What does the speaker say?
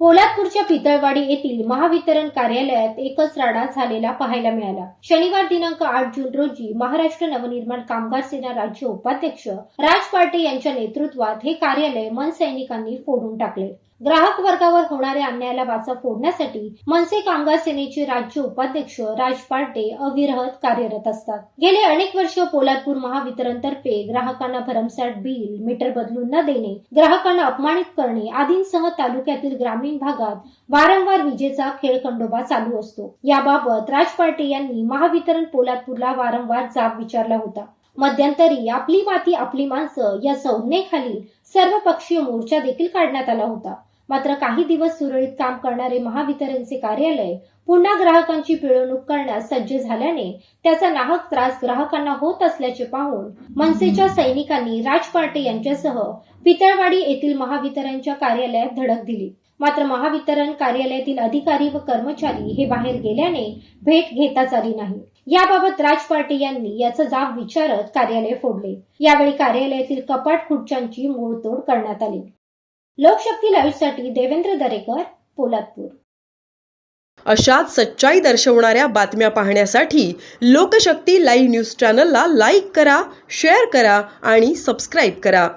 पोलादपूरच्या पितळवाडी येथील महावितरण कार्यालयात एकच राडा झालेला पाहायला मिळाला. शनिवार दिनांक आठ जून रोजी महाराष्ट्र नवनिर्माण कामगार सेना राज्य उपाध्यक्ष राज पाटे यांच्या नेतृत्वात हे कार्यालय मनसैनिकांनी फोडून टाकले. ग्राहक वर्गावर होणाऱ्या अन्यायाला वाचा फोडण्यासाठी मनसे कामगार सेनेचे राज्य उपाध्यक्ष राज पार्टे अविरहत कार्यरत असतात. गेले अनेक वर्ष पोलादपूर महावितरण तर्फे ग्राहकांना भरमसाठ बिल मीटर बदलून न देणे ग्राहकांना अपमानित करणे आदींसह तालुक्यातील ग्रामीण भागात वारंवार विजेचा खेळखंडोबा चालू असतो. याबाबत राज पार्टे यांनी महावितरण पोलादपूरला वारंवार जाब विचारला होता. मध्यंतरी आपली माती आपली माणसं या संज्ञेखाली सर्वपक्षीय मोर्चा देखील काढण्यात आला होता. मात्र काही दिवस सुरळीत काम करणारे महावितरणचे कार्यालय पुन्हा ग्राहकांची पिळवणूक करण्यास सज्ज झाल्याने त्याचा नाहक त्रास ग्राहकांना होत असल्याचे पाहून मनसेच्या सैनिकांनी राज पार्टे यांच्यासह पितळवाडी येथील महावितरणच्या कार्यालयात धडक दिली. मात्र महावितरण कार्यालयातील अधिकारी व कर्मचारी हे बाहेर गेल्याने भेट घेताच आली नाही. याबाबत राज पार्टे यांनी याचा जाब विचारत कार्यालय फोडले. यावेळी कार्यालयातील कपाट खुर्च्यांची मोडतोड करण्यात आली. लोकशक्ती लाईव्हसाठी देवेंद्र दरेकर पोलादपूर. अशाच सच्चाई दर्शवणाऱ्या बातम्या पाहण्यासाठी लोकशक्ती लाईव्ह न्यूज चॅनलला लाईक करा शेअर करा आणि सबस्क्राईब करा.